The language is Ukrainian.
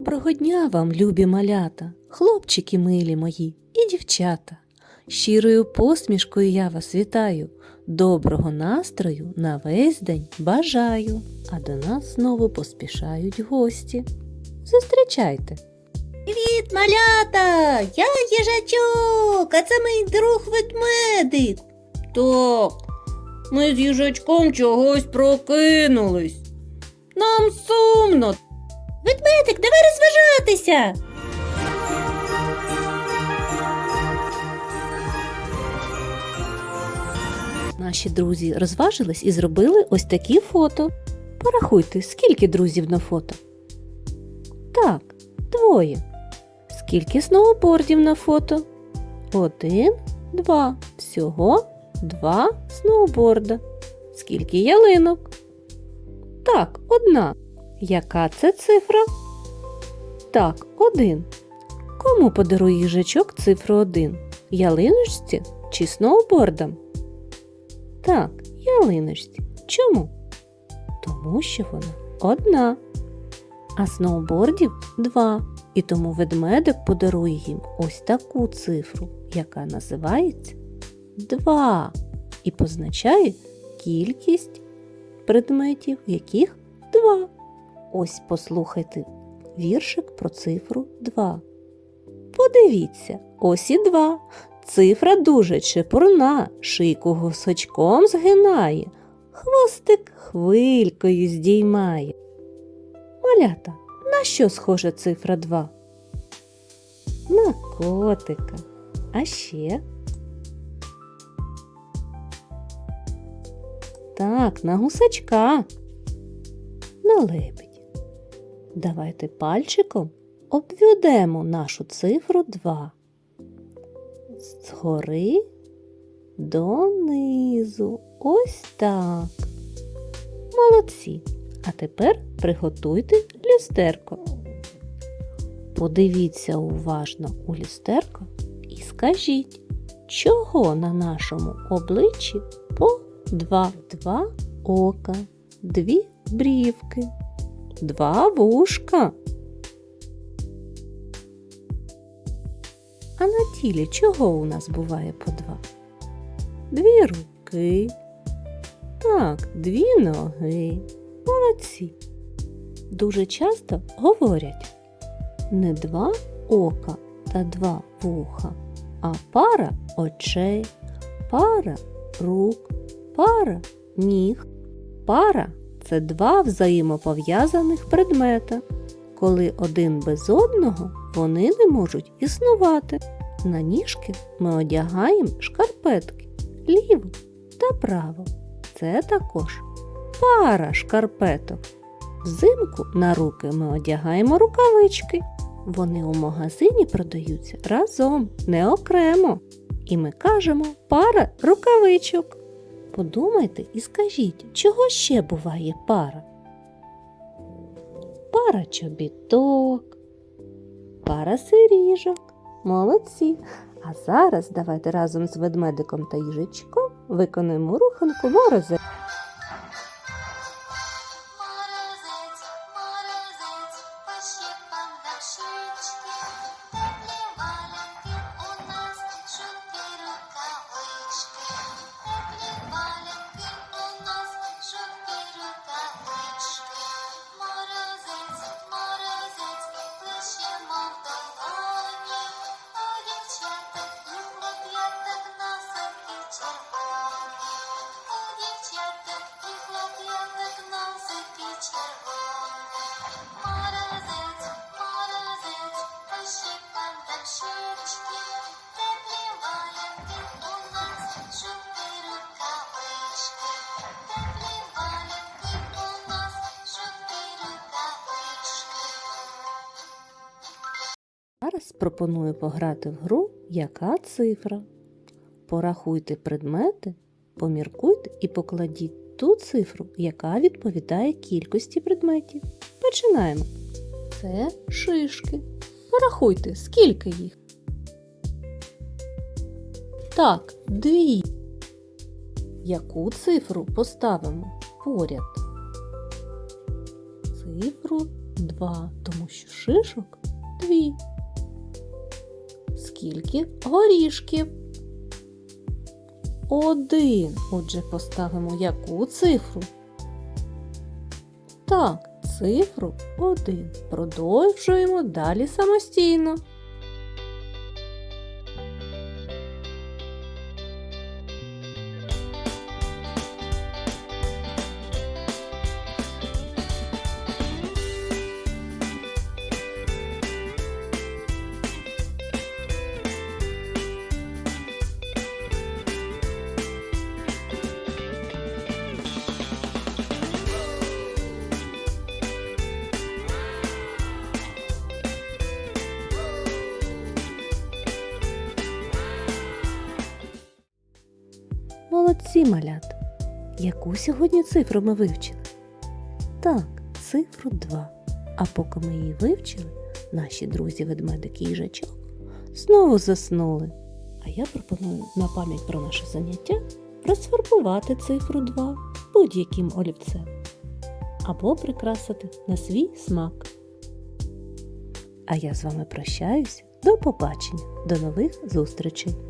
Доброго дня вам, любі малята, хлопчики милі мої і дівчата. Щирою посмішкою я вас вітаю, доброго настрою на весь день бажаю, а до нас знову поспішають гості. Зустрічайте! Привіт, малята! Я їжачок, а це мій друг ведмедик. Так, ми з їжачком чогось прокинулись. Нам сумно. Ведмедик, давай розважатися. Наші друзі розважились і зробили ось такі фото. Порахуйте, скільки друзів на фото? Так, двоє. Скільки сноубордів на фото? Один, два. Всього два сноуборда. Скільки ялинок? Так, одна. Яка це цифра? Так, один. Кому подарує їжачок цифру один? Ялиночці чи сноубордам? Так, ялиночці. Чому? Тому що вона одна. А сноубордів два. І тому ведмедик подарує їм ось таку цифру, яка називається два. І позначає кількість предметів, яких два. Ось послухайте віршик про цифру 2. Подивіться, ось і два. Цифра дуже чепурна, шийку гусочком згинає, хвостик хвилькою здіймає. Малята, на що схожа цифра 2? На котика. А ще? Так, на гусачка. На лебедь. Давайте пальчиком обведемо нашу цифру 2 згори донизу. Ось так. Молодці. А тепер приготуйте люстерко. Подивіться уважно у люстерко і скажіть, чого на нашому обличчі по два, два ока, дві брівки, два вушка. А на тілі чого у нас буває по два? Дві руки. Так, дві ноги. Молодці. Дуже часто говорять не два ока та два вуха, а пара очей, пара рук, пара ніг. Пара це два взаємопов'язаних предмета. Коли один без одного вони не можуть існувати. На ніжки ми одягаємо шкарпетки ліву та праву. Це також пара шкарпеток. Взимку на руки ми одягаємо рукавички. Вони у магазині продаються разом, не окремо. І ми кажемо пара рукавичок. Подумайте і скажіть, чого ще буває пара? Пара чобіток, пара сиріжок. Молодці. А зараз давайте разом з ведмедиком та їжачком виконуємо руханку морозе. Морозець, морозець, пощипав на Зараз пропоную пограти в гру Яка цифра? Порахуйте предмети, поміркуйте і покладіть ту цифру, яка відповідає кількості предметів. Починаємо. Це шишки. Порахуйте, скільки їх. Так, дві. Яку цифру поставимо поряд? цифру 2, тому що шишок дві. Скільки горішків? Один. Отже, поставимо яку цифру? Так, цифру 1. Продовжуємо далі самостійно. Молодці малята! Яку сьогодні цифру ми вивчили? Так, цифру 2. А поки ми її вивчили, наші друзі ведмедик і їжачок знову заснули. А я пропоную на пам'ять про наше заняття розфарбувати цифру 2 будь-яким олівцем або прикрасити на свій смак. А я з вами прощаюся. До побачення, до нових зустрічей!